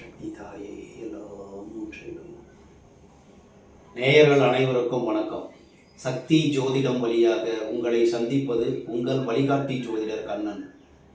சக்தி எல்லாம் நேயர்கள் அனைவருக்கும் வணக்கம். சக்தி ஜோதிடம் வழியாக உங்களை சந்திப்பது உங்கள் வழிகாட்டி ஜோதிடர் கண்ணன்.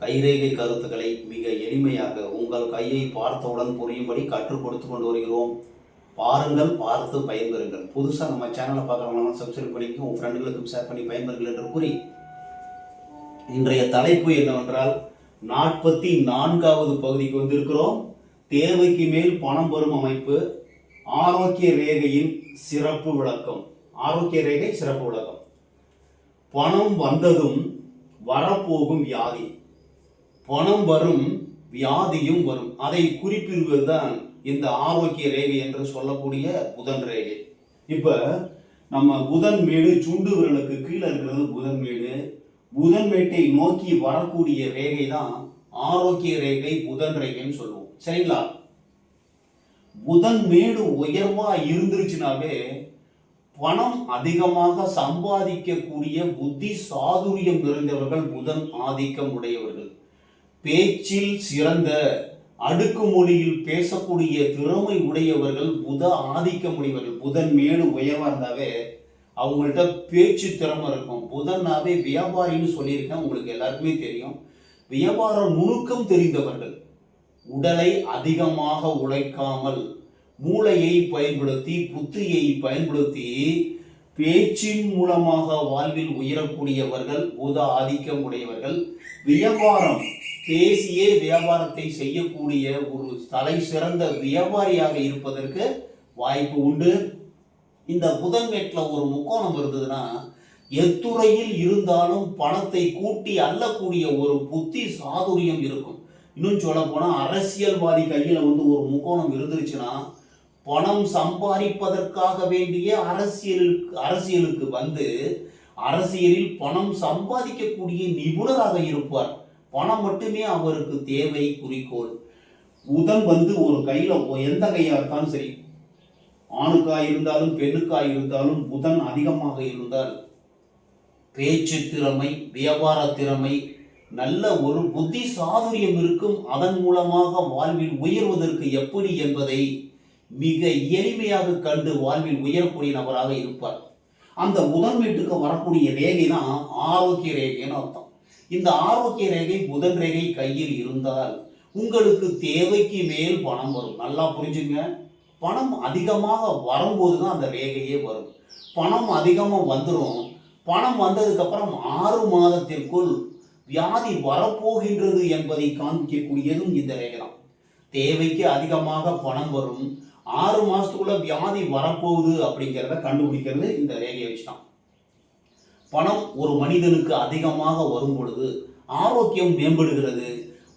கைரேகை கருத்துக்களை மிக எளிமையாக உங்கள் கையை பார்த்தவுடன் புரியும்படி கற்றுக் கொடுத்து கொண்டு வருகிறோம். பாருங்கள் பார்த்து பயன்பெறுங்கள். புதுசாக நம்ம சேனலை பார்க்குறவங்களாம் சப்ஸ்கிரைப் பண்ணிக்கும் உங்கள் ஃப்ரெண்டுகளுக்கும் ஷேர் பண்ணி பயன்பெறுங்கள் என்று கூறி இன்றைய தலைப்பு என்னவென்றால் நாற்பத்தி நான்காவது பகுதிக்கு வந்திருக்கிறோம். தேவைக்கு மேல் பணம் வரும் அமைப்பு ஆரோக்கிய ரேகையின் சிறப்பு விளக்கம். ஆரோக்கிய ரேகை சிறப்பு விளக்கம். பணம் வந்ததும் வரப்போகும் வியாதி. பணம் வரும் வியாதியும் வரும். அதை குறிப்பிடுவதுதான் இந்த ஆரோக்கிய ரேகை என்று சொல்லக்கூடிய புதன் ரேகை. இப்ப நம்ம புதன் மேடு சுண்டு விரலுக்கு கீழே இருக்கிறது புதன் மேடு. புதன் மேட்டை நோக்கி வரக்கூடிய ரேகை தான் ஆரோக்கிய ரேகை புதன் ரேகைன்னு சொல்லுவோம். சரிங்களா? புதன் மேடு உயர்வா இருந்துருச்சுனாவே பணம் அதிகமாக சம்பாதிக்கக்கூடிய புத்தி சாதுரியம் நிறைந்தவர்கள் புதன் ஆதிக்கம் உடையவர்கள். பேச்சில் சிறந்த அடுக்குமொழியில் பேசக்கூடிய திறமை உடையவர்கள் புத ஆதிக்கம் உடையவர்கள். புதன் மேடு உயர்வா இருந்தாவே அவங்கள்ட்ட பேச்சு திறமை இருக்கும். புதனாவே வியாபாரின்னு சொல்லியிருக்கேன் உங்களுக்கு எல்லாருக்குமே தெரியும். வியாபார நுணுக்கம் தெரிந்தவர்கள். உடலை அதிகமாக உழைக்காமல் மூளையை பயன்படுத்தி புத்தியை பயன்படுத்தி பேச்சின் மூலமாக வாழ்வில் உயரக்கூடியவர்கள் உத ஆதிக்கம் உடையவர்கள் வியாபாரம் பேசியே வியாபாரத்தை செய்யக்கூடிய ஒரு தலை சிறந்த வியாபாரியாக இருப்பதற்கு வாய்ப்பு உண்டு. இந்த புதன்கெட்டில் ஒரு முக்கோணம் இருந்ததுன்னா எத்துறையில் இருந்தாலும் பணத்தை கூட்டி அள்ளக்கூடிய ஒரு புத்தி சாதுரியம் இருக்கும். இன்னும் சொல்ல போனால் அரசியல்வாதி கையில் வந்து ஒரு முக்கோணம் இருந்துருச்சுன்னா பணம் சம்பாதிப்பதற்காக வேண்டிய அரசியலுக்கு அரசியலுக்கு வந்து அரசியலில் பணம் சம்பாதிக்கக்கூடிய நிபுணராக இருப்பார். பணம் மட்டுமே அவருக்கு தேவை குறிக்கோள். புதன் வந்து ஒரு கையில் எந்த கையாக இருந்தாலும் சரி ஆணுக்காய் இருந்தாலும் பெண்ணுக்காய் இருந்தாலும் புதன் அதிகமாக இருந்தால் பேச்சு திறமை வியாபார திறமை நல்ல ஒரு புத்தி சாதுரியம் இருக்கும். அதன் மூலமாக வாழ்வில் உயர்வதற்கு எப்படி என்பதை மிக எளிமையாக கண்டு வாழ்வில் உயரக்கூடிய நபராக இருப்பார். அந்த புதன் வீட்டுக்கு வரக்கூடிய ரேகை தான் ஆரோக்கிய ரேகைன்னு அர்த்தம். இந்த ஆரோக்கிய ரேகை புதன் ரேகை கையில் இருந்தால் உங்களுக்கு தேவைக்கு மேல் பணம் வரும். நல்லா புரிஞ்சுங்க. பணம் அதிகமாக வரும்போது தான் அந்த ரேகையே வரும். பணம் அதிகமாக வந்துடும் பணம் வந்ததுக்கப்புறம் ஆறு மாதத்திற்குள் வியாதி வரப்போகின்றது என்பதை காண்பிக்கக்கூடியதும் இந்த ரேகை தான் தேவைக்கு அதிகமாக பணம் வரும். ஆறு மாசத்துக்குள்ள வியாதி வரப்போகுது அப்படிங்கிறத கண்டுபிடிக்கிறது இந்த ரேகையை வச்சு தான் பணம் ஒரு மனிதனுக்கு அதிகமாக வரும் பொழுது ஆரோக்கியம் மேம்படுகிறது.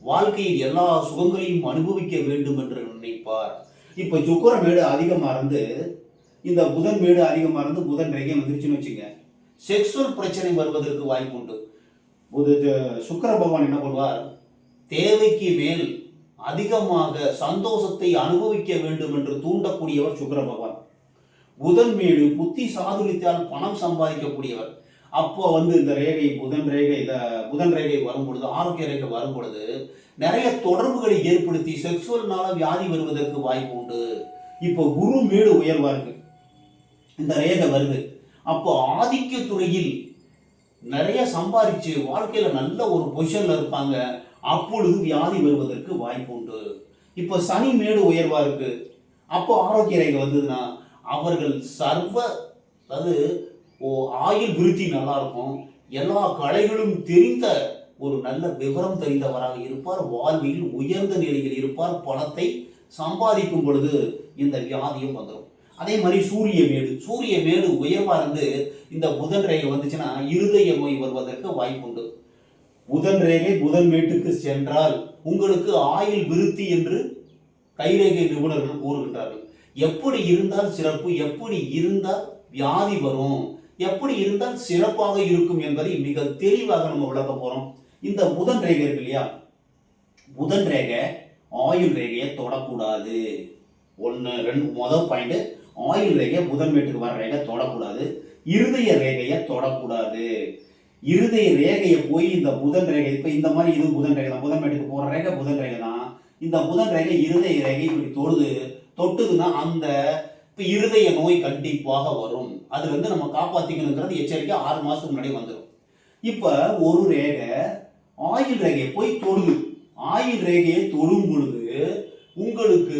வாழ்க்கையில் எல்லா சுகங்களையும் அனுபவிக்க வேண்டும் என்று நினைப்பார். இப்போ சுக்கர மேடு அதிகமாக இருந்து இந்த புதன் மேடு அதிகமாக இருந்து புதன் ரேகை வந்துருச்சுன்னு வச்சுங்க. செக்ஸுவல் பிரச்சனை வருவதற்கு வாய்ப்பு உண்டு புது சுக்கர பகவான் என்ன பண்ணுவார்? தேவைக்கு மேல் அதிகமாக சந்தோஷத்தை அனுபவிக்க வேண்டும் என்று தூண்டக்கூடியவர் சுக்கர பகவான். புதன் மேடு புத்தி சாதுரித்தால் பணம் சம்பாதிக்கக்கூடியவர். அப்போ வந்து இந்த ரேகை புதன் ரேகை இந்த புதன் ரேகை வரும் பொழுது ஆரோக்கிய ரேகை வரும் பொழுது நிறைய தொடர்புகளை ஏற்படுத்தி செக்ஸுவல்னால வியாதி வருவதற்கு வாய்ப்பு உண்டு. இப்போ குரு மேடு உயர்வா இருக்கு. இந்த ரேகை வருது. அப்போ ஆதிக்க துறையில் நிறைய சம்பாதிச்சு வாழ்க்கையில் நல்ல ஒரு பொசிஷனில் இருப்பாங்க. அப்பொழுது வியாதி வருவதற்கு வாய்ப்பு உண்டு. இப்போ சனி மேடு உயர்வாக இருக்குது அப்போ ஆரோக்கிய ரேகை வந்ததுன்னா அவர்கள் சர்வ அதாவது ஓ ஆயுள் விருத்தி நல்லா இருக்கும். எல்லா கலைகளும் தெரிந்த ஒரு நல்ல விவரம் தெரிந்தவராக இருப்பார். வாழ்வில் உயர்ந்த நிலையில் இருப்பார். பணத்தை சம்பாதிக்கும் பொழுது இந்த வியாதியும் வந்துடும் அதே மாதிரி சூரிய மேடு. சூரிய மேடு உயர்வா இருந்து இந்த புதன் ரேகை வந்துச்சுன்னா இருதய நோய் வருவதற்கு வாய்ப்புண்டு. புதன் ரேகை புதன் மேட்டுக்கு சென்றால் உங்களுக்கு ஆயுள் விருத்தி என்று கைரேகை நிபுணர்கள் கூறுகின்றார்கள். எப்படி இருந்தால் சிறப்பு எப்படி இருந்தால் வியாதி வரும் எப்படி இருந்தால் சிறப்பாக இருக்கும் என்பதை மிக தெளிவாக நம்ம விளக்க போறோம். இந்த புதன் ரேகை இருக்கு இல்லையா? புதன் ரேகை ஆயுள் ரேகையை தொடக்கூடாது. ஒன்று ரெண்டு முதல் பாயிண்ட் ஆயுள் ரேகை புதன் வீட்டுக்கு வர ரேகை தொடக்கூடாது. இருதய ரேகையை தொடக்கூடாது. இருதய ரேகையை போய் இந்த புதன் ரேகை இப்போ இந்த மாதிரி இது புதன் ரேகை தான். புதன் வீட்டுக்கு போகிற ரேகை புதன் ரேகை தான். இந்த புதன் ரேகை இருதய ரேகை இப்படி தொடுது தொட்டுதுன்னா அந்த இப்போ இருதய நோய் கண்டிப்பாக வரும். அது வந்து நம்ம காப்பாற்றிக்கணுங்கிறது எச்சரிக்கை ஆறு மாதத்துக்கு முன்னாடி வந்துடும் இப்போ ஒரு ரேகை ஆயுள் ரேகையை போய் தொடுது. ஆயில் ரேகையை தொடும் பொழுது உங்களுக்கு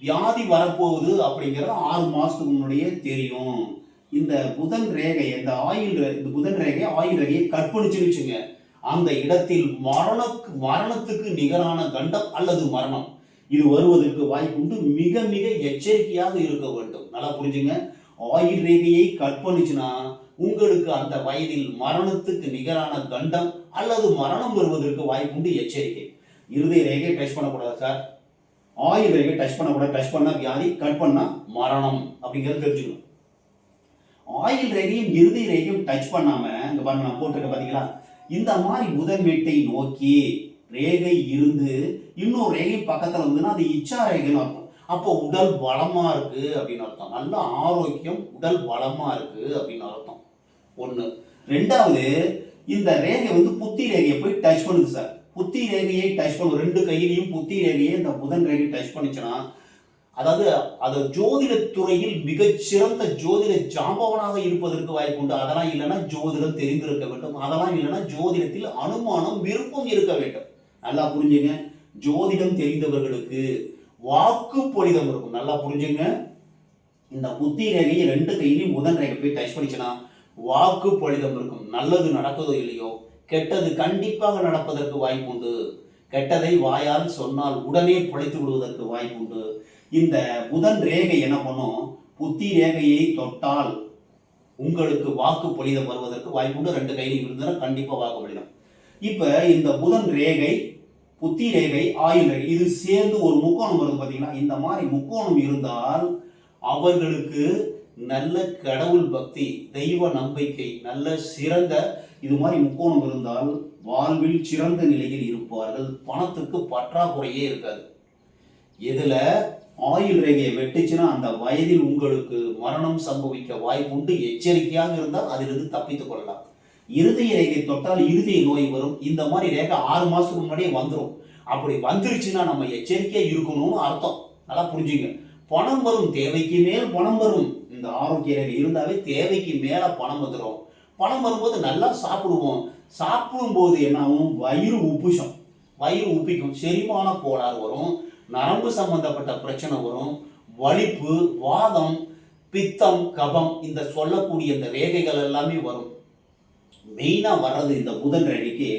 வியாதி வரப்போகுது அப்படிங்கிறது ஆறு மாதத்துக்கு முன்னாடியே தெரியும். இந்த புதன் ரேகை இந்த ஆயில் இந்த புதன் ரேகை ஆயில் ரேகையை கற்பழிச்சுன்னு வச்சுங்க அந்த இடத்தில் மரணக்கு மரணத்துக்கு நிகரான கண்டம் அல்லது மரணம். இது வருவதற்கு வாய்ப்புண்டு. மிக மிக எச்சரிக்கையாக இருக்க வேண்டும். நல்லா புரிஞ்சுங்க. ஆயில் ரேகையை கற்பணிச்சுன்னா உங்களுக்கு அந்த வயதில் மரணத்துக்கு நிகரான கண்டம் அல்லது மரணம் வருவதற்கு வாய்ப்புண்டு எச்சரிக்கை. இருதய ரேகையை டச் பண்ணக்கூடாது சார். ஆயில் ரேகை டச் பண்ணக்கூடாது. டச் பண்ணா வியாதி கட் பண்ணா மரணம் அப்படிங்கிறது தெரிஞ்சுக்கணும். ஆயில் ரேகையும் இறுதி ரேகையும் டச் பண்ணாம இந்த பாருங்க நான் போட்டிருக்கேன் பாத்தீங்களா? இந்த மாதிரி புதன் வீட்டை நோக்கி ரேகை இருந்து இன்னொரு ரேகை பக்கத்துல இருந்துன்னா அது இச்சா ரேகைன்னு அர்த்தம். அப்போ உடல் பலமா இருக்கு அப்படின்னு அர்த்தம். நல்ல ஆரோக்கியம் உடல் பலமா இருக்கு அப்படின்னு அர்த்தம். ஒன்று ரெண்டாவது இந்த ரேகை வந்து புத்தி ரேகையை போய் டச் பண்ணுது சார். புத்தி ரேகையை டச் பண்ணும் ரெண்டு கையிலையும் புத்தி ரேகையை இந்த புதன் ரேகை டச் பண்ணிச்சுன்னா அதாவது அது ஜோதிட துறையில் மிகச்சிறந்த ஜோதிட ஜாம்பவனாக இருப்பதற்கு வாய்ப்பு உண்டு. அதெல்லாம் இல்லைன்னா ஜோதிடம் தெரிந்திருக்க வேண்டும். அதெல்லாம் இல்லைன்னா ஜோதிடத்தில் அனுமானம் விருப்பம் இருக்க வேண்டும். நல்லா புரிஞ்சுங்க. ஜோதிடம் தெரிந்தவர்களுக்கு வாக்கு பொலிதம் இருக்கும். நல்லா புரிஞ்சுங்க. இந்த புத்தி ரேகையை ரெண்டு கையிலையும் முதன் ரேகை போய் டச் பண்ணிச்சுன்னா வாக்கு பொலிதம் இருக்கும். நல்லது நடக்குதோ இல்லையோ கெட்டது கண்டிப்பாக நடப்பதற்கு வாய்ப்புண்டு. கெட்டதை வாயால் சொன்னால் உடனே பொழைத்து விடுவதற்கு வாய்ப்புண்டு. இந்த புதன் ரேகை என்ன பண்ணும்? புத்தி ரேகையை தொட்டால் உங்களுக்கு வாக்கு பொலிதம் வருவதற்கு வாய்ப்புண்டு. ரெண்டு கையிலும் இருந்ததுன்னா கண்டிப்பாக வாக்கு பொழிதம் இப்போ இந்த புதன் ரேகை புத்தி ரேகை ஆயுள் ரேகை இது சேர்ந்து ஒரு முக்கோணம் வருது பார்த்தீங்கன்னா இந்த மாதிரி முக்கோணம் இருந்தால் அவர்களுக்கு நல்ல கடவுள் பக்தி தெய்வ நம்பிக்கை நல்ல சிறந்த இது மாதிரி முக்கோணம் இருந்தால் வாழ்வில் சிறந்த நிலையில் இருப்பார்கள். பணத்துக்கு பற்றாக்குறையே இருக்காது. இதில் ஆயுள் ரேகையை வெட்டுச்சுன்னா அந்த வயதில் உங்களுக்கு மரணம் சம்பவிக்க வாய்ப்புண்டு. எச்சரிக்கையாக இருந்தால் அதிலிருந்து தப்பித்துக் கொள்ளலாம். இருதய ரேகை தொட்டால் இருதய நோய் வரும். இந்த மாதிரி ரேகை ஆறு மாதத்துக்கு முன்னாடியே வந்துடும் அப்படி வந்துருச்சுன்னா நம்ம எச்சரிக்கையாக இருக்கணும்னு அர்த்தம். நல்லா புரிஞ்சுங்க. பணம் வரும். தேவைக்கு மேல் பணம் வரும். இந்த ஆரோக்கிய ரேகை இருந்தாவே தேவைக்கு மேலே பணம் வந்துடும் பணம் வரும்போது நல்லா சாப்பிடுவோம். சாப்பிடும்போது என்ன ஆகும் வயிறு உப்புஷம் வயிறு உப்பிக்கும். செரிமான கோளாறு வரும். நரம்பு சம்பந்தப்பட்ட பிரச்சனை வரும். வலிப்பு வாதம் பித்தம் கபம் இந்த சொல்லக்கூடிய இந்த ரேகைகள் எல்லாமே வரும். மெயினாக வர்றது இந்த புதன் அடிக்கு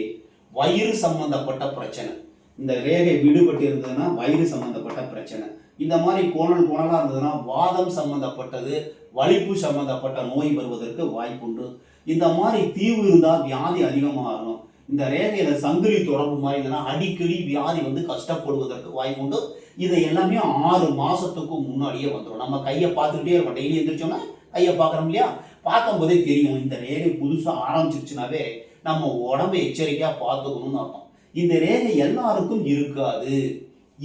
வயிறு சம்பந்தப்பட்ட பிரச்சனை. இந்த ரேகை விடுபட்டு இருந்ததுன்னா வயிறு சம்பந்தப்பட்ட பிரச்சனை. இந்த மாதிரி கோணல் கோணலாக இருந்ததுன்னா வாதம் சம்பந்தப்பட்டது வலிப்பு சம்பந்தப்பட்ட நோய் வருவதற்கு வாய்ப்புண்டு. இந்த மாதிரி தீவு இருந்தால் வியாதி அதிகமாகும் இந்த ரேகையில சங்கிலி தொடர்பு மாதிரி இருந்ததுன்னா அடிக்கடி வியாதி வந்து கஷ்டப்படுவதற்கு வாய்ப்புண்டு. இதை எல்லாமே ஆறு மாசத்துக்கு முன்னாடியே வந்துடும் நம்ம கையை பார்த்துக்கிட்டே இருக்கோம். டெய்லி எழுந்திரிச்சோம்னா கையை பார்க்குறோம் இல்லையா? பார்க்கும்போதே தெரியும். இந்த ரேகை புதுசாக ஆரம்பிச்சிருச்சுனாவே நம்ம உடம்பை எச்சரிக்கையாக பார்த்துக்கணும்னு அர்த்தம். இந்த ரேகை எல்லாருக்கும் இருக்காது.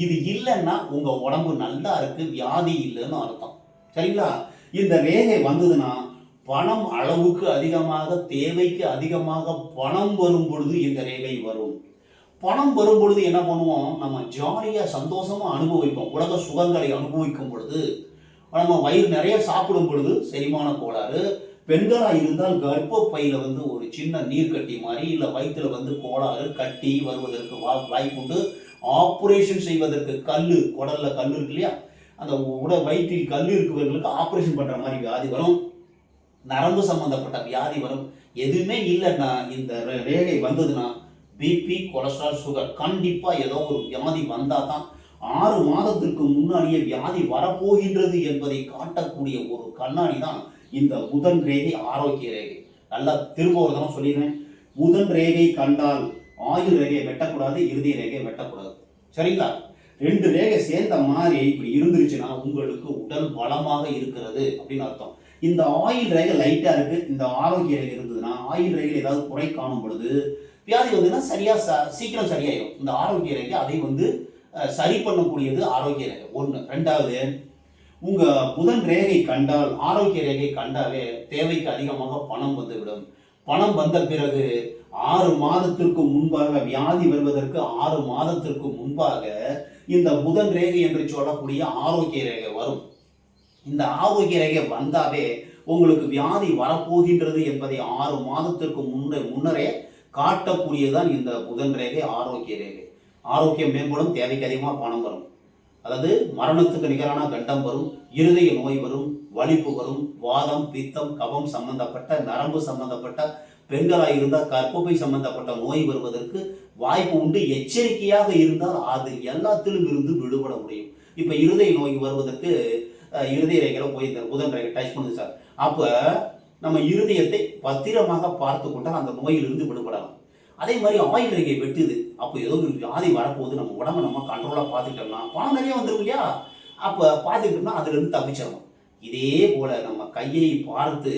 இது இல்லைன்னா உங்கள் உடம்பு நல்லா இருக்கு வியாதி இல்லைன்னு அர்த்தம். சரிங்களா? இந்த ரேகை வந்ததுன்னா பணம் அளவுக்கு அதிகமாக தேவைக்கு அதிகமாக பணம் வரும் பொழுது இந்த ரேகை வரும். பணம் வரும் பொழுது என்ன பண்ணுவோம்? நம்ம ஜாலியாக சந்தோஷமாக அனுபவிப்போம். உலக சுகங்களை அனுபவிக்கும் பொழுது நம்ம வயிறு நிறைய சாப்பிடும் பொழுது செரிமான கோளாறு பெண்களாக இருந்தால் கர்ப்பப்பையில் வந்து ஒரு சின்ன நீர்க்கட்டி மாதிரி இல்லை வயிற்றுல வந்து கோளாறு கட்டி வருவதற்கு வாய்ப்புண்டு. ஆப்ரேஷன் செய்வதற்கு கல் குடலில் கல் இருக்கு இல்லையா? அந்த உட வயிற்றில் கல் இருக்கிறவர்களுக்கு ஆப்ரேஷன் பண்ணுற மாதிரி வியாதி வரும். நரம்பு சம்பந்தப்பட்ட வியாதி வரும். எதுவுமே இல்லைன்னா இந்த ரே- ரேகை வந்ததுன்னா பிபி கொலஸ்ட்ரால் சுகர் கண்டிப்பாக ஏதோ ஒரு வியாதி வந்தால் தான் ஆறு மாதத்திற்கு முன்னாடியே வியாதி வரப்போகின்றது என்பதை காட்டக்கூடிய ஒரு கண்ணாடி தான் இந்த புதன் ரேகை ஆரோக்கிய ரேகை. நல்லா திரும்ப ஒரு தடவை சொல்லிடுறேன். புதன் ரேகை கண்டால் ஆயுள் ரேகையை வெட்டக்கூடாது இறுதி ரேகையை வெட்டக்கூடாது. சரிங்களா? ரெண்டு ரேகை சேர்ந்த மாதிரி இப்படி இருந்துருச்சுன்னா உங்களுக்கு உடல் பலமாக இருக்கிறது அப்படின்னு அர்த்தம். இந்த ஆயில் ரேகை லைட்டாக இருக்கு இந்த ஆரோக்கிய ரேகை இருந்ததுன்னா ஆயில் ரேகை ஏதாவது குறை காணும் பொழுது வியாதி வந்ததுன்னா சரியா ச- சீக்கிரம் சரியாயிடும் இந்த ஆரோக்கிய ரேகை அதை வந்து சரி பண்ணக்கூடியது ஆரோக்கிய ரேகை. ஒன்று ரெண்டாவது உங்க புதன் ரேகை கண்டால் ஆரோக்கிய ரேகை கண்டாலே தேவைக்கு அதிகமாக பணம் வந்துவிடும். பணம் வந்த பிறகு ஆறு மாதத்திற்கு முன்பாக வியாதி வருவதற்கு ஆறு மாதத்திற்கு முன்பாக இந்த புதன் ரேகை என்று சொல்லக்கூடிய ஆரோக்கிய ரேகை வரும். இந்த ஆரோக்கிய ரேகை வந்தாவே உங்களுக்கு வியாதி வரப்போகின்றது என்பதை ஆறு மாதத்திற்கு முன்னே முன்னரே காட்டக்கூடியதான் இந்த புதன் ரேகை ஆரோக்கிய ரேகை. ஆரோக்கியம் மேம்படும் தேவைக்கு அதிகமாக பணம் வரும். அதாவது மரணத்துக்கு நிகரான கண்டம் வரும் இருதய நோய் வரும் வலிப்பு வரும் வாதம் பித்தம் கபம் சம்பந்தப்பட்ட நரம்பு சம்பந்தப்பட்ட பெண்களாக இருந்தால் கற்பப்பை சம்பந்தப்பட்ட நோய் வருவதற்கு வாய்ப்பு உண்டு. எச்சரிக்கையாக இருந்தால் அது எல்லாத்திலும் இருந்து விடுபட முடியும். இப்போ இருதய நோய் வருவதற்கு இருதய ரேகையில் போய் இந்த புதன் ரேகை டச் பண்ணுது சார். அப்போ நம்ம இருதயத்தை பத்திரமாக பார்த்து கொண்டால் அந்த நோயிலிருந்து விடுபடலாம். அதே மாதிரி ஆயில் ரேகை வெட்டுது. அப்போ ஏதோ ஒரு வியாதி வரப்போகுது. நம்ம உடம்ப நம்ம கண்ட்ரோலாக பார்த்துக்கிட்டோம்னா பணம் நிறைய வந்துடும் இல்லையா? அப்போ பார்த்துக்கிட்டோம்னா அதுலேருந்து தப்பிச்சிடலாம். இதே போல நம்ம கையை பார்த்து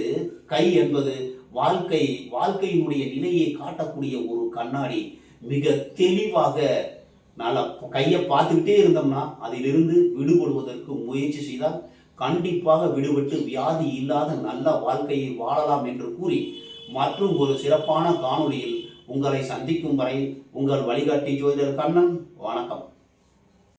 கை என்பது வாழ்க்கை வாழ்க்கையினுடைய நிலையை காட்டக்கூடிய ஒரு கண்ணாடி மிக தெளிவாக நல்லா கையை பார்த்துக்கிட்டே இருந்தோம்னா அதிலிருந்து விடுபடுவதற்கு முயற்சி செய்தால் கண்டிப்பாக விடுபட்டு வியாதி இல்லாத நல்ல வாழ்க்கையை வாழலாம் என்று கூறி மற்றும் ஒரு சிறப்பான காணொளியில் உங்களை சந்திக்கும் வரை உங்கள் வழிகாட்டி ஜோதிடர் கண்ணன். வணக்கம்.